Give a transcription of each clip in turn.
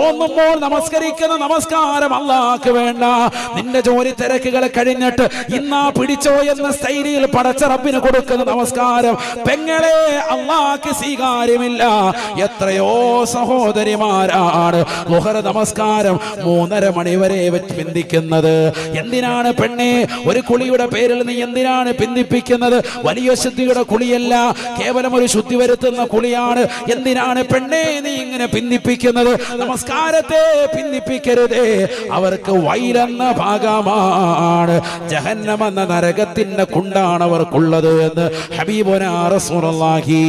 തോന്നുമ്പോൾ നമസ്കരിക്കുന്ന നമസ്കാരം അള്ളാഹ്ക്ക് വേണ്ട. നിന്റെ ജോലി തിരക്കുകൾ കഴിഞ്ഞിട്ട് ഇന്നാ പിടിച്ചോ എന്ന ശൈലിയിൽ പടച്ച റബ്ബിന് കൊടുക്കുന്ന നമസ്കാരം. പെങ്ങളെ അള്ളാഹ്ക്ക് സ്വീകാര്യമില്ല. എത്രയോ സഹോദരിമാരാണ് മുഹർ നമസ്കാരം മൂന്നര മണി വരെ പിന്തിക്കുന്നത്. എന്തിനാണ് പെണ്ണെ ഒരു കുളിയുടെ പേരിൽ നീ എന്തിനാണ് പിന്തിപ്പിക്കുന്നത്? വലിയ ശുദ്ധിയുടെ കുളിയല്ല കേവലം ഒരു ശുദ്ധി വരുത്തുന്ന കുളിയാണ്. എന്തിനാണ് പെണ്ണെ നീ ഇങ്ങനെ പിന്തിപ്പിക്കുന്നത്? നമസ്കാരത്തെ ഭിന്നിപ്പിക്കരുതേ. അവർക്ക് വൈലെന്ന ഭാഗമാണ്. ജഹന്നമെന്ന നരകത്തിന്റെ കുണ്ടാണ് അവർക്കുള്ളത് എന്ന് ഹബീബുനാ റസൂലുള്ളാഹി.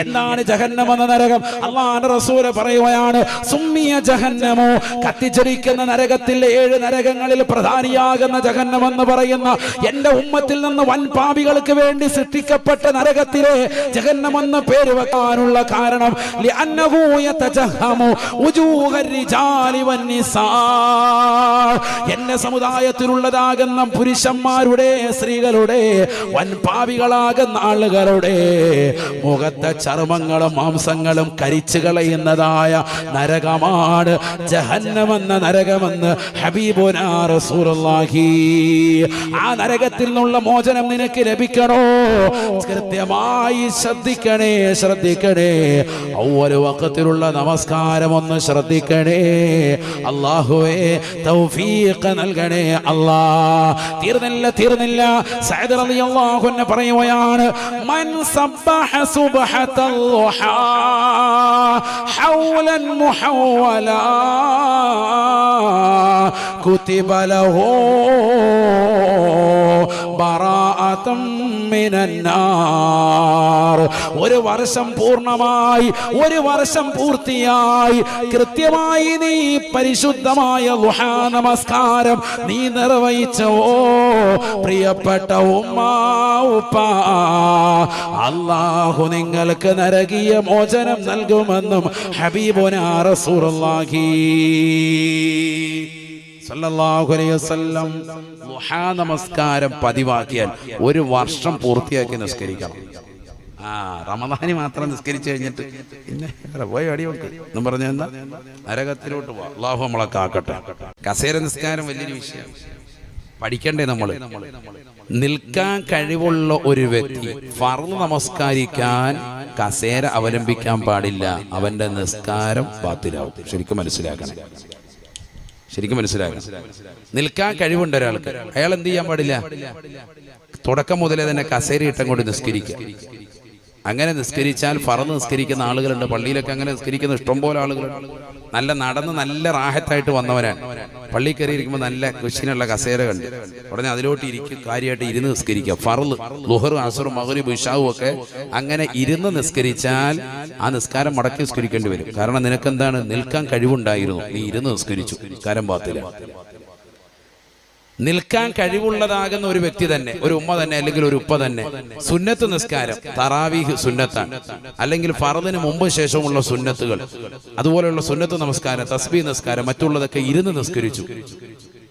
എന്താണ് ജഹന്നം എന്ന നരകം? അള്ളാഹ് റസൂൽ പറയുകയാണ് സുമ്മിയ ജഹന്നമോ? കത്തിച്ചൊരിക്കുന്ന നരകത്തിലെ ഏഴ് നരകങ്ങളിൽ പ്രധാനിയാകുന്ന ജഹന്നം എന്ന് പറയുന്ന എന്റെ ഉമ്മത്തിൽ നിന്ന് വൻ പാപികൾക്ക് വേണ്ടി സൃഷ്ടിക്കപ്പെട്ട നരകത്തിലെ ജഹന്നം എന്ന പേര് വെക്കാനുള്ള കാരണം എന്നെ സമുദായത്തിലുള്ളതാകുന്ന പുരുഷന്മാരുടെ സ്ത്രീകളുടെ വൻ പാവികളാകുന്ന ആളുകളുടെ മുഖത്തെ ചർമ്മങ്ങളും മാംസങ്ങളും കരിച്ചു കളയുന്നതായ നരകമാണ് ജഹന്നമെന്ന നരകമെന്ന് ഹബീബുനാഹി ആ നരകത്തിൽ നിന്നുള്ള മോചനം നിനക്ക് ലഭിക്കണോ? കൃത്യമായി ശ്രദ്ധിക്കണേ ശ്രദ്ധിക്കണേ. ഒരു വക്കത്തിലുള്ള നമസ്കാരം ഒന്ന് ശ്രദ്ധ ശ്രദ്ധിക്കണേ അള്ളാഹുവേ തൗഫീഖ് നൽകണേ അല്ലാ തീർന്നില്ല തീർന്നില്ല സഅദ് റളിയല്ലാഹു അൻഹു പറയുകയാണ് മൻ സബ്ബഹ സുബ്ഹത്തൽ ളുഹാ ഹൗലൻ മുഹവ്വലാ كتب له براءة من النار ഒരു വർഷം പൂർണമായി ഒരു വർഷം പൂർത്തിയായി. കൃത്യമായി നീ പരിശുദ്ധമായ നമസ്കാരം നീ നിർവഹിച്ചോ. പ്രിയപ്പെട്ട ഉമ്മ അള്ളാഹു നിങ്ങൾക്ക് നരകീയ മോചനം നൽകുമെന്നും ഹബീബുന റസൂലുള്ളാഹി സല്ലല്ലാഹു അലൈഹി വസല്ലം ളുഹാ നമസ്കാരം പതിവാക്കിയാൽ ഒരു വർഷം പൂർത്തിയാക്കി നിസ്കരിക്കണം ആ റമദാനി മാത്രം നിസ്കരിച്ചു കഴിഞ്ഞിട്ട് പിന്നെ പോയി അടി വെക്ക്. എന്നും പറഞ്ഞ നരകത്തിലോട്ട് പോവാ അള്ളാഹു നമ്മളെ കാക്കട്ടെ. കസേര നിസ്കാരം വലിയൊരു വിഷയം. പഠിക്കണ്ടേ നമ്മൾ നിൽക്കാൻ കഴിവുള്ള ഒരു വ്യക്തി ഫർൾ നമസ്കരിക്കാൻ കസേര അവലംബിക്കാൻ പാടില്ല. അവന്റെ നിസ്കാരം ബാത്തിലാവും. ശരിക്കും മനസ്സിലാക്കണം. ശരിക്കും മനസ്സിലാക്കണം. നിൽക്കാൻ കഴിവുണ്ട് ഒരാൾക്ക്. അയാൾ എന്ത് ചെയ്യാൻ പാടില്ല? തുടക്കം മുതലേ തന്നെ കസേര ഇട്ടം കൊണ്ട് നിസ്കരിക്കുക. അങ്ങനെ നിസ്കരിച്ചാൽ ഫറന്ന് നിസ്കരിക്കുന്ന ആളുകളുണ്ട്. പള്ളിയിലൊക്കെ അങ്ങനെ നിസ്കരിക്കുന്ന ഇഷ്ടംപോലെ ആളുകളുണ്ട്. നല്ല നടന്ന് നല്ല റാഹത്തായിട്ട് വന്നവരാണ്. പള്ളി കയറി ഇരിക്കുമ്പോൾ നല്ല കൃഷിനുള്ള കസേര കണ്ട് ഉടനെ അതിലോട്ട് ഇരിക്കും കാര്യമായിട്ട് ഇരുന്ന് നിസ്കരിക്കുക. ഫറൽ ലുഹർ അസർ മഹരി ബിഷാവും ഒക്കെ അങ്ങനെ ഇരുന്ന് നിസ്കരിച്ചാൽ ആ നിസ്കാരം മടക്കി നിസ്കരിക്കേണ്ടി വരും. കാരണം നിനക്കെന്താണ്? നിൽക്കാൻ കഴിവുണ്ടായിരുന്നു. നീ ഇരുന്ന് നിസ്കരിച്ചു. നിസ്കാരം പാത്തില്ല. നിൽക്കാൻ കഴിവുള്ളതാകുന്ന ഒരു വ്യക്തി തന്നെ ഒരു ഉമ്മ തന്നെ അല്ലെങ്കിൽ ഒരു ഉപ്പ തന്നെ സുന്നത്ത് നിസ്കാരം തറാവീഹ് സുന്നത്താണ്. അല്ലെങ്കിൽ ഫറദിന് മുമ്പ് ശേഷമുള്ള സുന്നത്തുകൾ അതുപോലെയുള്ള സുന്നത്ത് നമസ്കാരം തസ്ബി നിസ്കാരം മറ്റുള്ളതൊക്കെ ഇരുന്ന് നിസ്കരിച്ചു.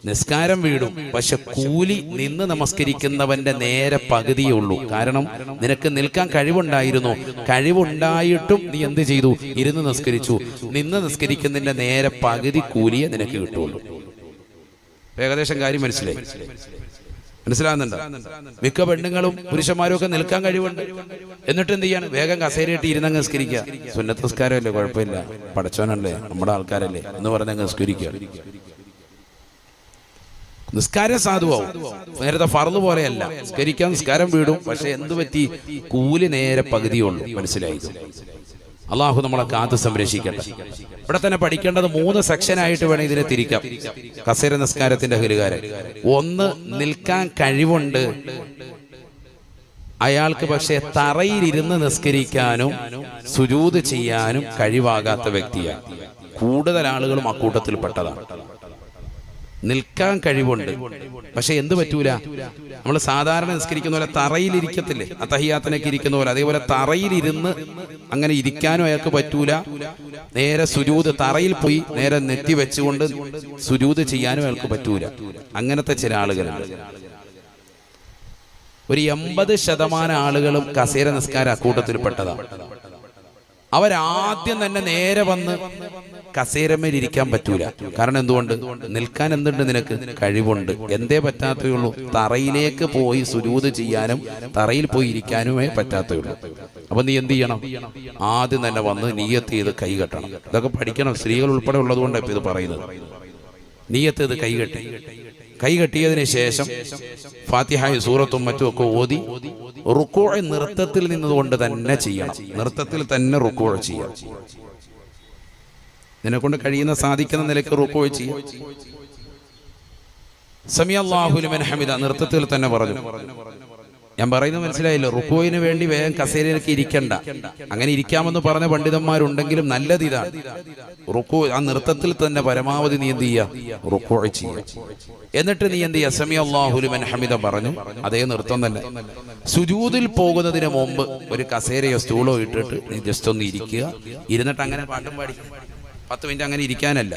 നിസ്കാരം വീടും പക്ഷെ കൂലി നിന്ന് നമസ്കരിക്കുന്നവന്റെ നേരെ പകുതിയേ ഉള്ളൂ. കാരണം നിനക്ക് നിൽക്കാൻ കഴിവുണ്ടായിരുന്നു. കഴിവുണ്ടായിട്ടും നീ എന്ത് ചെയ്തു? ഇരുന്ന് നിസ്കരിച്ചു. നിന്ന് നിസ്കരിക്കുന്നതിന്റെ നേരെ പകുതി കൂലിയെ നിനക്ക് കിട്ടുള്ളൂ ഏകദേശം കാര്യം മനസ്സിലായി. മനസ്സിലാകുന്നുണ്ടോ? മിക്ക പെണ്ണുങ്ങളും പുരുഷന്മാരും ഒക്കെ നിൽക്കാൻ കഴിവുണ്ട്. എന്നിട്ട് എന്ത് ചെയ്യാണ്? വേഗം കസേരയിട്ട് ഇരുന്നങ്ങ് നിസ്കരിക്കുക. സുന്നത്ത് നിസ്കാരമല്ലേ? കുഴപ്പമില്ല. പടച്ചോനല്ലേ? നമ്മുടെ ആൾക്കാരല്ലേ? എന്ന് പറഞ്ഞ് അങ്ങ് നിസ്കരിക്കുക. നിസ്കാരം സാധുവാവും. നേരത്തെ ഫറന്ന് പോലെയല്ല. നിസ്കരിക്കാൻ നിസ്കാരം വീടും. പക്ഷെ എന്ത് പറ്റി? കൂലി നേരെ പകുതിയുള്ളൂ മനസ്സിലായി അള്ളാഹു നമ്മളെ കാത്ത് സംരക്ഷിക്കട്ടെ. ഇവിടെ തന്നെ പഠിക്കേണ്ടത് മൂന്ന് സെക്ഷനായിട്ട് വേണം ഇതിനെ തിരിക്കാം. കസേര നിസ്കാരത്തിന്റെ ഹരികാരൻ ഒന്ന് നിൽക്കാൻ കഴിവുണ്ട്. അയാൾക്ക് പക്ഷെ തറയിലിരുന്ന് നിസ്കരിക്കാനും സുജൂത് ചെയ്യാനും കഴിവാകാത്ത വ്യക്തിയാണ്. കൂടുതൽ ആളുകളും അക്കൂട്ടത്തിൽപ്പെട്ടതാണ് നിൽക്കാൻ കഴിവുണ്ട്. പക്ഷെ എന്ത് പറ്റൂല? നമ്മൾ സാധാരണ നിസ്കരിക്കുന്ന പോലെ തറയിലിരിക്കത്തില്ലേ അത്തഹിയാത്തനൊക്കെ ഇരിക്കുന്ന പോലെ. അതേപോലെ തറയിലിരുന്ന് അങ്ങനെ ഇരിക്കാനും അയാൾക്ക് പറ്റൂല. നേരെ സുരൂത് തറയിൽ പോയി നേരെ നെറ്റി വെച്ചുകൊണ്ട് സുരൂത് ചെയ്യാനും അയാൾക്ക് പറ്റൂല. അങ്ങനത്തെ ചില ആളുകളാണ് ഒരു എൺപത് ശതമാനം ആളുകളും കസേര നിസ്കാര അക്കൂട്ടത്തിൽപ്പെട്ടതാണ് അവരാദ്യം തന്നെ നേരെ വന്ന് കസേരമേൽ ഇരിക്കാൻ പറ്റൂല. കാരണം എന്തുകൊണ്ട്? നിൽക്കാൻ എന്തുണ്ട് നിനക്ക്? കഴിവുണ്ട്. എന്തേ പറ്റാത്തയുള്ളൂ തറയിലേക്ക് പോയി സുരൂത് ചെയ്യാനും തറയിൽ പോയി ഇരിക്കാനുമേ പറ്റാത്തയുള്ളൂ അപ്പൊ നീ എന്ത് ചെയ്യണം? ആദ്യം തന്നെ വന്ന് നീയത്ത് ചെയ്ത് കൈ കെട്ടണം. ഇതൊക്കെ പഠിക്കണം. സ്ത്രീകൾ ഉൾപ്പെടെ ഉള്ളതുകൊണ്ടാണ് ഇപ്പൊ ഇത് പറയുന്നത്. നീയത്ത് ഇത് കൈ കെട്ടി. കൈ കെട്ടിയതിന് ശേഷം ഫാത്തിഹായ സൂറത്തും മറ്റും ഒക്കെ ഓതി റുക്കോഴ നൃത്തത്തിൽ നിന്നതുകൊണ്ട് തന്നെ ചെയ്യണം. നൃത്തത്തിൽ തന്നെ റുക്കോഴ ചെയ്യാം. നിന്നെ കൊണ്ട് കഴിയുന്ന സാധിക്കുന്ന നിലയ്ക്ക് റുക്കോഴ ചെയ്യാം. ഹമിദ നൃത്തത്തിൽ തന്നെ പറഞ്ഞു. ഞാൻ പറയുന്നത് മനസ്സിലായില്ല? റുക്കോയിന് വേണ്ടി വേഗം കസേരയിലേക്ക് ഇരിക്കണ്ട. അങ്ങനെ ഇരിക്കാമെന്ന് പറഞ്ഞ പണ്ഡിതന്മാരുണ്ടെങ്കിലും നല്ലത് ഇതാ റുക്കോ ആ നൃത്തത്തിൽ തന്നെ പരമാവധി നീ എന്ത് ചെയ്യുക റുക്കോ എന്നിട്ട് നീ എന്ത് ചെയ്യുക സമി ഹമിദ പറഞ്ഞു. അതേ നൃത്തം തന്നെ. സുജൂതിൽ പോകുന്നതിന് മുമ്പ് ഒരു കസേരയോ സ്റ്റൂളോ ഇട്ടിട്ട് നീ ജസ്റ്റ് ഒന്ന് ഇരിക്കുക. ഇരുന്നിട്ട് അങ്ങനെ പാട്ടും പാടി. പത്ത് മിനിറ്റ് അങ്ങനെ ഇരിക്കാനല്ല.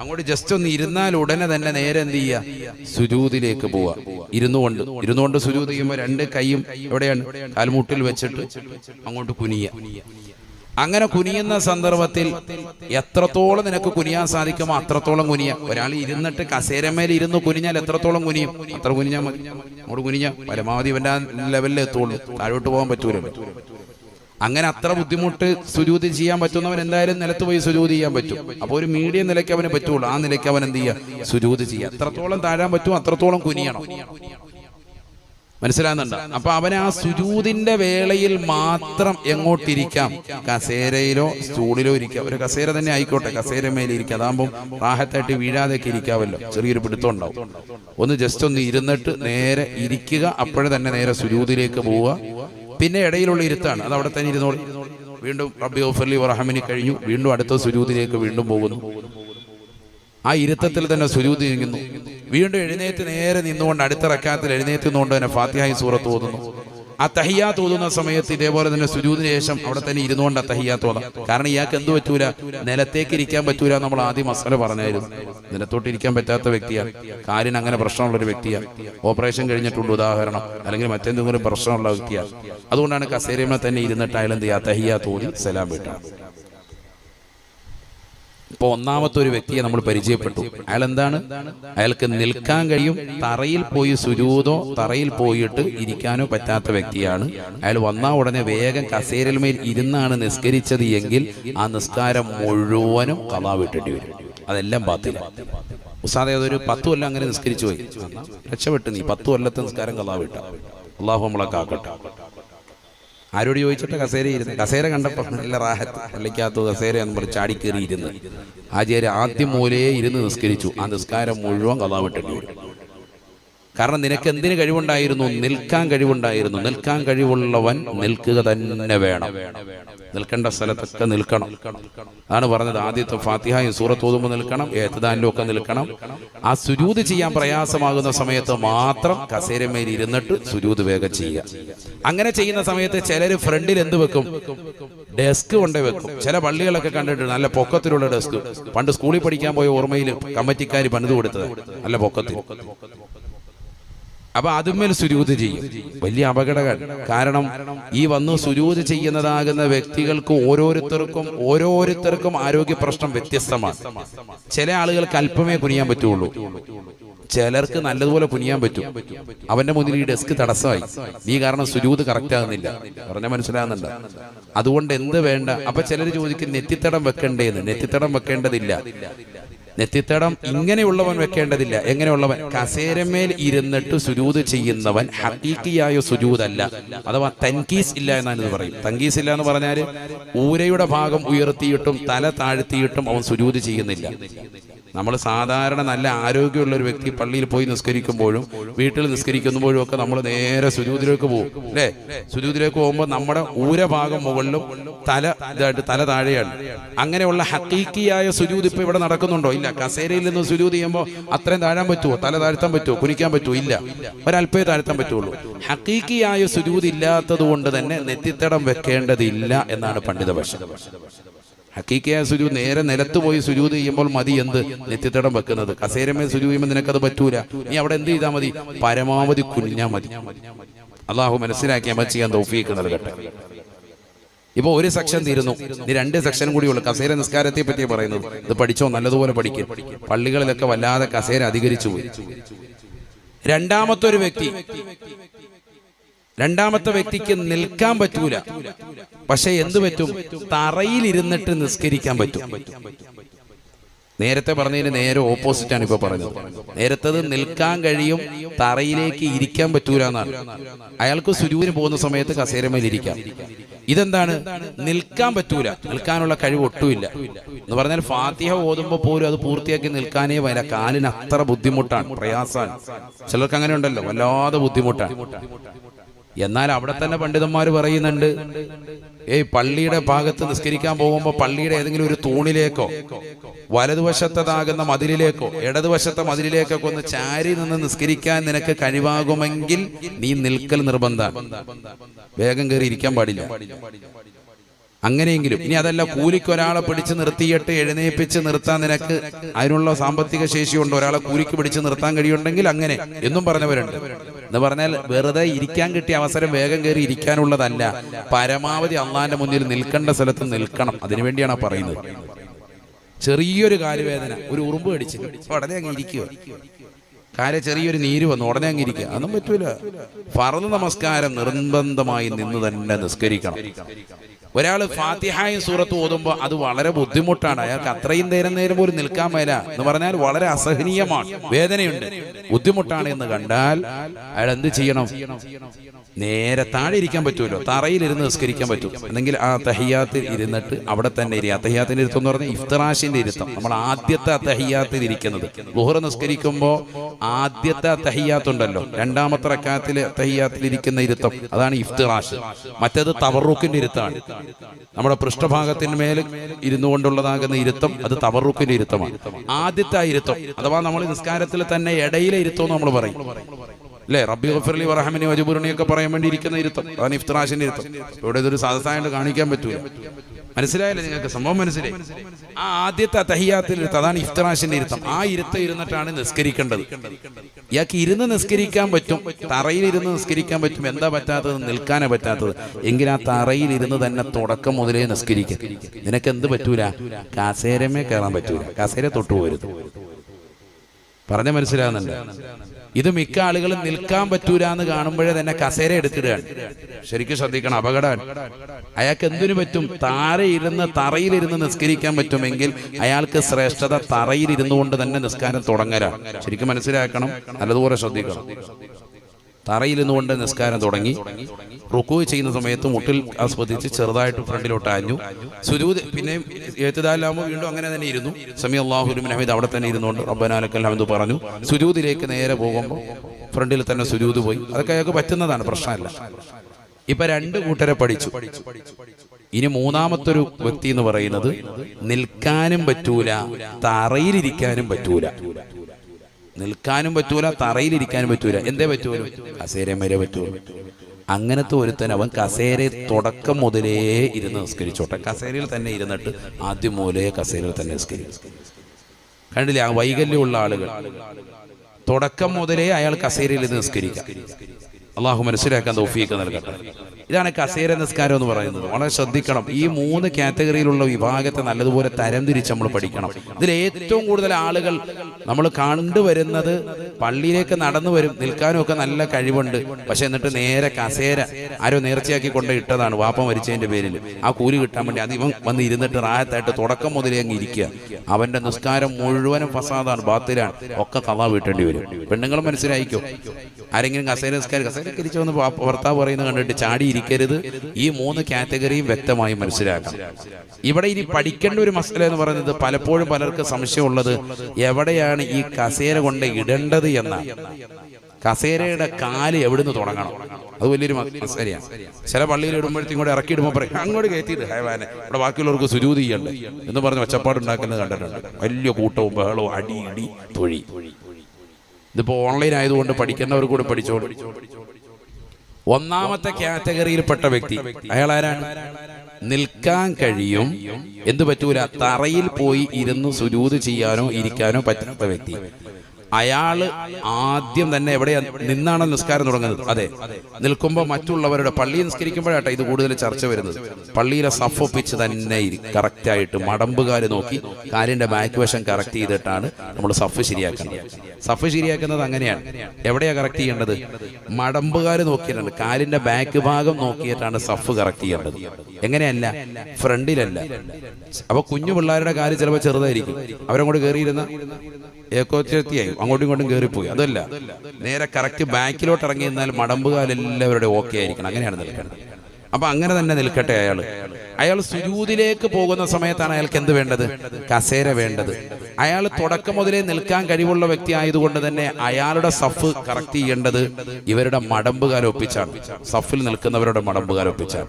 അങ്ങോട്ട് ജസ്റ്റ് ഒന്ന് ഇരുന്നാൽ ഉടനെ തന്നെ നേരെ എന്ത് ചെയ്യുക സുജൂതിലേക്ക് പോവുക ഇരുന്നുകൊണ്ട്. ഇരുന്നുകൊണ്ട് സുജൂത് ചെയ്യുമ്പോൾ രണ്ട് കൈയും എവിടെയാണ്? കാൽമുട്ടിൽ വെച്ചിട്ട് അങ്ങോട്ട് കുനിയ. അങ്ങനെ കുനിയുന്ന സന്ദർഭത്തിൽ എത്രത്തോളം നിനക്ക് കുനിയാൻ സാധിക്കുമോ അത്രത്തോളം കുനിയ. ഒരാൾ ഇരുന്നിട്ട് കസേരമേൽ ഇരുന്ന് കുനിഞ്ഞാൽ എത്രത്തോളം കുനിയും? അത്ര കുനിഞ്ഞാൽ മതി. അങ്ങോട്ട് കുനിഞ്ഞ പരമാവധി ഇവന്റെ ലെവലിൽ എത്തുള്ളൂ. താഴോട്ട് പോകാൻ പറ്റൂലല്ലോ. അങ്ങനെ അത്ര ബുദ്ധിമുട്ട് സുജൂതി ചെയ്യാൻ പറ്റുന്നവൻ എന്തായാലും നിലത്ത് പോയി സുജൂതി ചെയ്യാൻ പറ്റും. അപ്പോൾ ഒരു മീഡിയം നിലയ്ക്ക് അവന് പറ്റുള്ളൂ. ആ നിലയ്ക്ക് അവൻ എന്ത് ചെയ്യുക സുജൂതി ചെയ്യുക എത്രത്തോളം താഴാൻ പറ്റും അത്രത്തോളം കുനിയണം. മനസ്സിലാകുന്നുണ്ട്? അപ്പൊ അവൻ ആ സുജൂതിന്റെ വേളയിൽ മാത്രം എങ്ങോട്ടിരിക്കാം? കസേരയിലോ സ്റ്റൂളിലോ ഇരിക്കാം. ഒരു കസേര തന്നെ ആയിക്കോട്ടെ. കസേര മേലെ ഇരിക്കുക അതാകുമ്പോൾ റാഹത്തായിട്ട് വീഴാതെയൊക്കെ ഇരിക്കാവല്ലോ ചെറിയൊരു പിടുത്തം ഉണ്ടാവും. ഒന്ന് ജസ്റ്റ് ഒന്ന് ഇരുന്നിട്ട് നേരെ ഇരിക്കുക. അപ്പോഴേ തന്നെ നേരെ സുജൂതിലേക്ക് പോവുക. പിന്നെ ഇടയിലുള്ള ഇരുത്താണ്. അത് അവിടെ തന്നെ ഇരുന്നോളി. വീണ്ടും റബ്ബി ഓഫർലി റഹമിനി കഴിഞ്ഞു. വീണ്ടും അടുത്ത സുരൂതിലേക്ക് വീണ്ടും പോകുന്നു. ആ ഇരുത്തത്തിൽ തന്നെ സുരൂതി നീങ്ങുന്നു വീണ്ടും എഴുന്നേറ്റ് നേരെ നിന്നുകൊണ്ട് അടുത്ത റക്കാത്തിൽ എഴുന്നേറ്റ് നിന്നുകൊണ്ട് തന്നെ ഫാത്തിഹായി സൂറത്ത് ഓതുന്നു. ആ തഹിയാത്ത് ഓതുന്ന സമയത്ത് ഇതേപോലെ തന്നെ സുജൂതിന് ശേഷം അവിടെ തന്നെ ഇരുന്നുകൊണ്ട് ആ തഹിയാത്ത് കാരണം ഇയാൾക്ക് എന്ത് പറ്റൂല? നിലത്തേക്ക് ഇരിക്കാൻ പറ്റൂല നമ്മൾ ആദ്യം മസാല പറഞ്ഞായിരുന്നു. നിലത്തോട്ട് ഇരിക്കാൻ പറ്റാത്ത വ്യക്തിയാണ് കാലിന് അങ്ങനെ പ്രശ്നമുള്ള ഒരു വ്യക്തിയാണ് ഓപ്പറേഷൻ കഴിഞ്ഞിട്ടുണ്ട് ഉദാഹരണം. അല്ലെങ്കിൽ മറ്റെന്തെങ്കിലും പ്രശ്നമുള്ള വ്യക്തിയാണ് അതുകൊണ്ടാണ് കസേരമ്മ തന്നെ ഇരുന്നിട്ട് അയാൾ എന്ത് ചെയ്യുക തഹിയാത്ത് ഓതി സലാം വിട്ടാണ് ഇപ്പൊ ഒന്നാമത്തെ ഒരു വ്യക്തിയെ നമ്മൾ പരിചയപ്പെട്ടു. അയാൾ എന്താണ് അയാൾക്ക് നിൽക്കാൻ കഴിയും തറയിൽ പോയി സുരൂതോ തറയിൽ പോയിട്ട് ഇരിക്കാനോ പറ്റാത്ത വ്യക്തിയാണ്. അയാൾ വന്ന ഉടനെ വേഗം കസേരൽമേൽ ഇരുന്നാണ് നിസ്കരിച്ചത് എങ്കിൽ ആ നിസ്കാരം മുഴുവനും കഥാ വിട്ടേണ്ടി വരും. അതെല്ലാം പാത്തില്ല ഉസാദെ അതൊരു പത്ത് കൊല്ലം അങ്ങനെ നിസ്കരിച്ചു പോയി. രക്ഷപ്പെട്ടു നീ. പത്ത് കൊല്ലത്തെ നിസ്കാരം കഥാ വിട്ട അള്ളാഹു നമ്മളെ കാക്കട്ടെ. ആരോട് ചോദിച്ചിട്ട് കസേര ഇരുന്ന് കസേര കണ്ടപ്പോൾ നല്ല റാഹത്ത് പള്ളിക്കകത്ത് കസേര എന്ന് പറഞ്ഞ് ചാടിക്കേറി ഇരുന്ന് ആചാര്യ ആദ്യം മൂലയെ ഇരുന്ന് നിസ്കരിച്ചു. ആ നിസ്കാരം മുഴുവൻ കഥാവിട്ടേണ്ടി കാരണം നിനക്ക് എന്തിന് കഴിവുണ്ടായിരുന്നു? നിൽക്കാൻ കഴിവുണ്ടായിരുന്നു. നിൽക്കാൻ കഴിവുള്ളവൻ നിൽക്കുക തന്നെ വേണം. നിൽക്കേണ്ട സ്ഥലത്തൊക്കെ നിൽക്കണം. ആണ് പറഞ്ഞത് ആദ്യത്തെ ഫാത്തിഹായും സൂറത്ത് ഓതുമ്പോൾ നിൽക്കണം ഏത്തദാനിലും ഒക്കെ നിൽക്കണം. ആ സുജൂത് ചെയ്യാൻ പ്രയാസമാകുന്ന സമയത്ത് മാത്രം കസേരമേൽ ഇരുന്നിട്ട് സുജൂത് വേഗം ചെയ്യുക. അങ്ങനെ ചെയ്യുന്ന സമയത്ത് ചിലർ ഫ്രണ്ടിൽ എന്ത് വെക്കും? ഡെസ്ക് കൊണ്ടേ വെക്കും. ചില പള്ളികളൊക്കെ കണ്ടിട്ട് നല്ല പൊക്കത്തിലുള്ള ഡെസ്ക്. പണ്ട് സ്കൂളിൽ പഠിക്കാൻ പോയ ഓർമ്മയിൽ കമ്മിറ്റിക്കാർ പണിത് കൊടുത്തത്. നല്ല പൊക്കത്തിൽ. അപ്പൊ അതുമേൽ സുരൂത് ചെയ്യും. വലിയ അപകടങ്ങൾ. കാരണം ഈ വന്ന് സുരൂത് ചെയ്യുന്നതാകുന്ന വ്യക്തികൾക്ക് ഓരോരുത്തർക്കും ഓരോരുത്തർക്കും ആരോഗ്യ പ്രശ്നം വ്യത്യസ്തമാണ്. ചില ആളുകൾക്ക് അല്പമേ കുനിയാൻ പറ്റുള്ളൂ. ചിലർക്ക് നല്ലതുപോലെ കുനിയാൻ പറ്റും. അവന്റെ മുന്നിൽ ഈ ഡെസ്ക് തടസ്സമായി. നീ കാരണം സുരൂത് കറക്റ്റ് ആകുന്നില്ല. പറഞ്ഞ മനസ്സിലാകുന്നുണ്ട്? അതുകൊണ്ട് എന്ത് വേണ്ട? അപ്പൊ ചിലർ ചോദിക്കും നെറ്റിത്തടം വെക്കണ്ടേന്ന്. നെറ്റിത്തടം വെക്കേണ്ടതില്ല. നെറ്റിത്തടം ഇങ്ങനെയുള്ളവൻ വെക്കേണ്ടതില്ല. എങ്ങനെയുള്ളവൻ? കസേരമേൽ ഇരുന്നിട്ട് സുജൂത് ചെയ്യുന്നവൻ ഹക്കീക്കിയായ സുജൂതല്ല. അഥവാ തൻകീസ് ഇല്ല എന്നാണ് ഇത് പറയും. തൻകീസ് ഇല്ല എന്ന് പറഞ്ഞാൽ ഊരയുടെ ഭാഗം ഉയർത്തിയിട്ടും തല താഴ്ത്തിയിട്ടും അവൻ സുജൂത് ചെയ്യുന്നില്ല. നമ്മൾ സാധാരണ നല്ല ആരോഗ്യമുള്ള ഒരു വ്യക്തി പള്ളിയിൽ പോയി നിസ്കരിക്കുമ്പോഴും വീട്ടിൽ നിസ്കരിക്കുമ്പോഴും ഒക്കെ നമ്മൾ നേരെ സുജൂതിലേക്ക് പോകും അല്ലേ? സുജൂതിലേക്ക് പോകുമ്പോൾ നമ്മുടെ ഊരഭാഗം മുകളിലും തല ഇതായിട്ട് തല താഴെയാണ്. അങ്ങനെയുള്ള ഹക്കീക്കിയായ സുജൂത് ഇപ്പൊ ഇവിടെ നടക്കുന്നുണ്ടോ? ഇല്ല. കസേരയിൽ നിന്ന് സുജൂത് ചെയ്യുമ്പോൾ അത്രയും താഴാൻ പറ്റുമോ? തല താഴ്ത്താൻ പറ്റുമോ? കുനിക്കാൻ പറ്റുമോ? ഇല്ല. ഒരല്പേ താഴ്ത്താൻ പറ്റുള്ളൂ. ഹക്കീക്കിയായ സുജൂത് ഇല്ലാത്തത് കൊണ്ട് തന്നെ നെറ്റിത്തടം വെക്കേണ്ടതില്ല എന്നാണ് പണ്ഡിത പണ്ഡിതപക്ഷം ഹക്കീക്കയായ സുജു നേരെ നിലത്ത് പോയി സുജൂത് ചെയ്യുമ്പോൾ മതി എന്ത്? നെറ്റിത്തടം വെക്കുന്നത്. കസേരമേ സുജു ചെയ്യുമ്പോൾ നിനക്കത് പറ്റൂല. നീ അവിടെ എന്ത് ചെയ്താൽ മതി? പരമാവധി കുഞ്ഞാ മതി. അള്ളാഹു മനസ്സിലാക്കി അമ്മ ചെയ്യാൻ തോഫിയൊക്കെ നൽകട്ടെ. ഇപ്പൊ ഒരു സെക്ഷൻ തീരുന്നു. ഇനി രണ്ട് സെക്ഷൻ കൂടി ഉള്ളു. കസേര നിസ്കാരത്തെ പറ്റി പറയുന്നത്. ഇത് പഠിച്ചോ? നല്ലതുപോലെ പഠിക്കും. പള്ളികളിലൊക്കെ വല്ലാതെ കസേര അധികരിച്ചു രണ്ടാമത്തെ ഒരു വ്യക്തി രണ്ടാമത്തെ വ്യക്തിക്ക് നിൽക്കാൻ പറ്റൂല. പക്ഷെ എന്തു പറ്റും? തറയിലിരുന്നിട്ട് നിസ്കരിക്കാൻ പറ്റും. നേരത്തെ പറഞ്ഞതിന് നേരെ ഓപ്പോസിറ്റ് ആണ് ഇപ്പൊ പറഞ്ഞത്. നേരത്തത് നിൽക്കാൻ കഴിയും തറയിലേക്ക് ഇരിക്കാൻ പറ്റൂല എന്നാണ്. അയാൾക്ക് സുരൂരിന് പോകുന്ന സമയത്ത് കസേരമേൽ ഇരിക്കാം. ഇതെന്താണ്? നിൽക്കാൻ പറ്റൂല. നിൽക്കാനുള്ള കഴിവ് ഒട്ടുമില്ല. എന്ന് പറഞ്ഞാൽ ഫാത്തിഹ ഓതുമ്പോൾ പോലും അത് പൂർത്തിയാക്കി നിൽക്കാനേ വരാ കാലിന് അത്ര ബുദ്ധിമുട്ടാണ്. പ്രയാസാണ്. ചിലർക്ക് അങ്ങനെ ഉണ്ടല്ലോ. വല്ലാതെ ബുദ്ധിമുട്ടാണ്. എന്നാൽ അവിടെ തന്നെ പണ്ഡിതന്മാർ പറയുന്നുണ്ട് ഏയ് പള്ളിയുടെ ഭാഗത്ത് നിസ്കരിക്കാൻ പോകുമ്പോൾ പള്ളിയുടെ ഏതെങ്കിലും ഒരു തൂണിലേക്കോ വലതുവശത്തതാകുന്ന മതിലിലേക്കോ ഇടതുവശത്തെ മതിലിലേക്കൊക്കെ ഒന്ന് ചാരി നിന്ന് നിസ്കരിക്കാൻ നിനക്ക് കഴിവാകുമെങ്കിൽ നീ നിൽക്കൽ നിർബന്ധ വേഗം കയറി ഇരിക്കാൻ പാടില്ല. അങ്ങനെയെങ്കിലും ഇനി അതല്ല കൂലിക്ക് ഒരാളെ പിടിച്ച് നിർത്തിയിട്ട് എഴുന്നേപ്പിച്ച് നിർത്താൻ നിനക്ക് അതിനുള്ള സാമ്പത്തിക ശേഷിയുണ്ട്. ഒരാളെ കൂലിക്ക് പിടിച്ച് നിർത്താൻ കഴിയുണ്ടെങ്കിൽ അങ്ങനെ. എന്നും പറഞ്ഞവരുണ്ട്. എന്ന് പറഞ്ഞാൽ വെറുതെ ഇരിക്കാൻ കിട്ടിയ അവസരം വേഗം കയറി ഇരിക്കാനുള്ളതല്ല. പരമാവധി അള്ളാന്റെ മുന്നിൽ നിൽക്കേണ്ട സ്ഥലത്ത് നിൽക്കണം. അതിനുവേണ്ടിയാണ് പറയുന്നത്. ചെറിയൊരു കാലുവേദന. ഒരു ഉറുമ്പ് കടിച്ച്. ഉടനെ അങ്ങ് ഇരിക്കുക. കാല ചെറിയൊരു നീര് വന്നു. ഉടനെ അങ്ങ് ഇരിക്കുക. അതൊന്നും പറ്റൂല. ഫറന്ന് നമസ്കാരം നിർബന്ധമായി നിന്ന് തന്നെ നിസ്കരിക്കണം. ഒരാൾ ഫാത്തിഹായും സൂറത്ത് ഓതുമ്പോൾ അത് വളരെ ബുദ്ധിമുട്ടാണ്. അയാൾക്ക് അത്രയും നേരം നേരം പോലും നിൽക്കാൻ മേല എന്ന് പറഞ്ഞാൽ വളരെ അസഹനീയമാണ്. വേദനയുണ്ട്. ബുദ്ധിമുട്ടാണ് എന്ന് കണ്ടാൽ അയാൾ എന്ത് ചെയ്യണം? നേരെ താഴെ ഇരിക്കാൻ പറ്റുമല്ലോ തറയിലിരുന്ന് നിസ്കരിക്കാൻ പറ്റും. അല്ലെങ്കിൽ ആ തഹിയാത്തിൽ ഇരുന്നിട്ട് അവിടെ തന്നെ ഇരിക്കുക അത്തഹിയാത്തിന്റെ ഇരുത്തം എന്ന് പറഞ്ഞാൽ ഇഫ്തറാഷിന്റെ ഇരുത്തം. നമ്മൾ ആദ്യത്തെ തഹിയാത്തിൽ ഇരിക്കുന്നത്. ലുഹർ നിസ്കരിക്കുമ്പോൾ ആദ്യത്തെ തഹിയാത്ത് ഉണ്ടല്ലോ രണ്ടാമത്തെ റക്കാത്തിലെ തഹിയാത്തിൽ ഇരിക്കുന്ന ഇരുത്തം. അതാണ് ഇഫ്തറാഷ്. മറ്റേത് തവറൂക്കിന്റെ ഇരുത്താണ്. നമ്മുടെ പൃഷ്ഠഭാഗത്തിന്മേൽ ഇരുന്നു കൊണ്ടുള്ളതാകുന്ന ഇരുത്തം അത് തവറുക്കിന്റെ ഇരുത്തമാണ്. ആദ്യത്തെ ഇരുത്തം അഥവാ നമ്മൾ നിസ്കാരത്തിൽ തന്നെ ഇടയിലെ ഇരുത്തം എന്ന് നമ്മൾ പറയും. അല്ലേ? റബ്ബി ഗഫർലി വറഹമിനി വജുബുറിനി ഒക്കെ പറയാൻ വേണ്ടി ഇരിക്കുന്ന ഇരുത്തം. അതാണ് ഇഫ്തറാഷിന്റെ ഇരുത്തം. ഇവിടെ ഇതൊരു സദസ്സായിട്ട് കാണിക്കാൻ പറ്റൂല. മനസ്സിലായല്ലേ നിങ്ങൾക്ക്? സംഭവം മനസ്സിലായി. ആ ആദ്യത്തെ തഹിയാത്തിൽ അതാണ് ഇഫ്തറാശിന്റെ ഇരുത്തം. ആ ഇരുത്തം ഇരുന്നിട്ടാണ് നിസ്കരിക്കേണ്ടത്. ഇയാൾക്ക് ഇരുന്ന് നിസ്കരിക്കാൻ പറ്റും തറയിൽ ഇരുന്ന് നിസ്കരിക്കാൻ പറ്റും. എന്താ പറ്റാത്തത്? നിൽക്കാനേ പറ്റാത്തത്. എങ്കിൽ ആ തറയിൽ ഇരുന്ന് തന്നെ തുടക്കം മുതലേ നിസ്കരിക്കാം. നിനക്ക് എന്ത് പറ്റൂല? കാസേരമേ കയറാൻ പറ്റൂല. കാസേര തൊട്ടു പോരുത് പറഞ്ഞ മനസ്സിലാകുന്നുണ്ട് ഇത് മിക്ക ആളുകളും നിൽക്കാൻ പറ്റൂല എന്ന് കാണുമ്പോഴേ തന്നെ കസേര എടുത്തിടുകയാണ്. ശരിക്കും ശ്രദ്ധിക്കണം അപകടം അയാൾക്ക് എന്തിനു പറ്റും? താരയിരുന്ന് തറയിലിരുന്ന് നിസ്കരിക്കാൻ പറ്റുമെങ്കിൽ അയാൾക്ക് ശ്രേഷ്ഠത തറയിലിരുന്നു കൊണ്ട് തന്നെ നിസ്കാരം തുടങ്ങരാ ശരിക്കും മനസ്സിലാക്കണം നല്ലതുപോലെ ശ്രദ്ധിക്കണം. തറയിലിരുന്നുകൊണ്ട് നിസ്കാരം തുടങ്ങി. റുക്കു ചെയ്യുന്ന സമയത്ത് മുട്ടിൽ ആസ്വദിച്ച് ചെറുതായിട്ട് ഫ്രണ്ടിലോട്ട് അഞ്ഞു സുരൂദ് പിന്നെ എഴുത്തുദാലാകുമ്പോൾ വീണ്ടും അങ്ങനെ തന്നെ ഇരുന്നു. സമി അള്ളാഹുലും ഹമീദ് അവിടെ തന്നെ ഇരുന്നുകൊണ്ട് റബ്ബനാലക്കൽ ഹമീദ് പറഞ്ഞു. സുരൂദിലേക്ക് നേരെ പോകുമ്പോൾ ഫ്രണ്ടിൽ തന്നെ സുരൂദ് പോയി. അതൊക്കെ അയാൾക്ക് പറ്റുന്നതാണ് പ്രശ്നമല്ല. ഇപ്പൊ രണ്ട് കൂട്ടരെ പഠിച്ചു. ഇനി മൂന്നാമത്തൊരു വ്യക്തി എന്ന് പറയുന്നത് നിൽക്കാനും പറ്റൂല തറയിലിരിക്കാനും പറ്റൂല. നിൽക്കാനും പറ്റൂല തറയിലിരിക്കാനും പറ്റൂല. എന്തേ പറ്റൂല? കസേരയും വരെ പറ്റൂല അങ്ങനത്തെ ഒരുത്തൻ അവൻ കസേര തുടക്കം മുതലേ ഇരുന്ന് നിസ്കരിച്ചോട്ടെ. കസേരയിൽ തന്നെ ഇരുന്നിട്ട് ആദ്യം മൂലയെ കസേരയിൽ തന്നെ നിസ്കരിക്കും. കണ്ടില്ലേ? ആ വൈകല്യമുള്ള ആളുകൾ. തുടക്കം മുതലേ അയാൾ കസേരയിൽ നിസ്കരിക്കാം അള്ളാഹു മനസ്സിലാക്കാൻ തോഫിയൊക്കെ നൽകട്ടെ. ഇതാണ് കസേര നിസ്കാരം എന്ന് പറയുന്നത്. വളരെ ശ്രദ്ധിക്കണം. ഈ മൂന്ന് കാറ്റഗറിയിലുള്ള വിഭാഗത്തെ നല്ലതുപോലെ തരംതിരിച്ച് നമ്മൾ പഠിക്കണം. ഇതിൽ ഏറ്റവും കൂടുതൽ ആളുകൾ നമ്മൾ കണ്ടുവരുന്നത് പള്ളിയിലേക്ക് നടന്നു വരും. നിൽക്കാനും ഒക്കെ നല്ല കഴിവുണ്ട്. പക്ഷെ എന്നിട്ട് നേരെ കസേര ആരോ നേർച്ചയാക്കി കൊണ്ട് ഇട്ടതാണ്. വാപ്പ മരിച്ചതിന്റെ പേരിൽ. ആ കൂലി കിട്ടാൻ വേണ്ടി അത് ഇവൻ വന്ന് ഇരുന്നിട്ട് റായത്തായിട്ട് തുടക്കം മുതലേ അങ്ങ് ഇരിക്കുക. അവന്റെ നിസ്കാരം മുഴുവനും ഫസാദാണ് ബാത്തിലാണ്. ഒക്കെ കഥ വീട്ടേണ്ടി വരും. പെണ്ണുങ്ങൾ മനസ്സിലായിക്കോ? ആരെങ്കിലും കസേര നിസ്കാരം കസേര കരിച്ചു വന്ന് ഭർത്താവ് പറയുന്നത് കണ്ടിട്ട് ചാടി ഇരിക്കരുത് ഈ മൂന്ന് കാറ്റഗറിയും വ്യക്തമായി മനസ്സിലാക്കാം. ഇവിടെ ഇനി പഠിക്കേണ്ട ഒരു മസല എന്ന് പറയുന്നത് പലപ്പോഴും പലർക്ക് സംശയമുള്ളത് എവിടെയാണ് ഈ കസേര കൊണ്ട് ഇടേണ്ടത് എന്ന. കസേരയുടെ കാൽ എവിടുന്ന് തുടങ്ങണം? അത് വലിയൊരു മസലയാണ്. ചില പള്ളിയിൽ ഇടുമ്പോഴത്തേക്കും കൂടെ ഇറക്കി ഇടുമ്പോൾ പറയും അങ്ങോട്ട് കയറ്റിയിട്ട് ഹേവാനെ. ഇവിടെ ബാക്കിയുള്ളവർക്ക് സുരൂതി ചെയ്യണ്ടേ? എന്ന് പറഞ്ഞ് ഒച്ചപ്പാടുണ്ടാക്കുന്നത് കണ്ടിട്ടുണ്ട്. വലിയ കൂട്ടവും ബഹളവും അടി ഇടി തൊഴി ഇതിപ്പോ ഓൺലൈൻ ആയതുകൊണ്ട് പഠിക്കുന്നവർ കൂടെ പഠിച്ചോളൂ. ഒന്നാമത്തെ കാറ്റഗറിയിൽപ്പെട്ട വ്യക്തി. അയാൾ ആരാണ് നിൽക്കാൻ കഴിയും. എന്ത് പറ്റൂല? തറയിൽ പോയി ഇരുന്ന് സുരൂത് ചെയ്യാനോ ഇരിക്കാനോ പറ്റാത്ത വ്യക്തി. അയാൾ ആദ്യം തന്നെ എവിടെ നിന്നാണ് നിസ്കാരം തുടങ്ങുന്നത്? അതെ. നിൽക്കുമ്പോൾ മറ്റുള്ളവരുടെ പള്ളി നിസ്കരിക്കുമ്പോഴാട്ടെ ഇത് കൂടുതൽ ചർച്ച വരുന്നത്. പള്ളിയിലെ സഫൊപ്പിച്ച് തന്നെ കറക്റ്റ് ആയിട്ട് മടമ്പുകാര് നോക്കി കാലിന്റെ ബാക്ക് വശം കറക്റ്റ് ചെയ്തിട്ടാണ് നമ്മൾ സഫ് ശരിയാക്കുന്നത്. സഫ് ശരിയാക്കുന്നത് അങ്ങനെയാണ്. എവിടെയാ കറക്റ്റ് ചെയ്യേണ്ടത്? മടമ്പുകാര് നോക്കിയിട്ടുണ്ട്. കാലിന്റെ ബാക്ക് ഭാഗം നോക്കിയിട്ടാണ് സഫ് കറക്റ്റ് ചെയ്യേണ്ടത്. എങ്ങനെയല്ല? ഫ്രണ്ടിലല്ല. അപ്പൊ കുഞ്ഞു പിള്ളേരുടെ കാൽ ചിലപ്പോൾ ചെറുതായിരിക്കും. അവരങ്ങോട്ട് കയറിയിരുന്ന ഏക്കോച്ചെത്തിയായി അങ്ങോട്ടും ഇങ്ങോട്ടും കയറിപ്പോയി അതല്ല. നേരെ കറക്റ്റ് ബാക്കിലോട്ട് ഇറങ്ങി നിന്നാൽ മടമ്പുകാലെല്ലാവരുടെ ഓക്കെ ആയിരിക്കണം. അങ്ങനെയാണ് നിൽക്കേണ്ടത് അപ്പൊ അങ്ങനെ തന്നെ നിൽക്കട്ടെ അയാൾ അയാൾ സുജൂതിലേക്ക് പോകുന്ന സമയത്താണ് അയാൾക്ക് എന്ത് വേണ്ടത്? കസേര വേണ്ടത്. അയാൾ തുടക്കം മുതലേ നിൽക്കാൻ കഴിവുള്ള വ്യക്തി ആയതുകൊണ്ട് തന്നെ അയാളുടെ സഫ് കറക്റ്റ് ചെയ്യേണ്ടത് ഇവരുടെ മടമ്പുകാല ഒപ്പിച്ചാണ്. സഫിൽ നിൽക്കുന്നവരുടെ മടമ്പുകാല ഒപ്പിച്ചാണ്.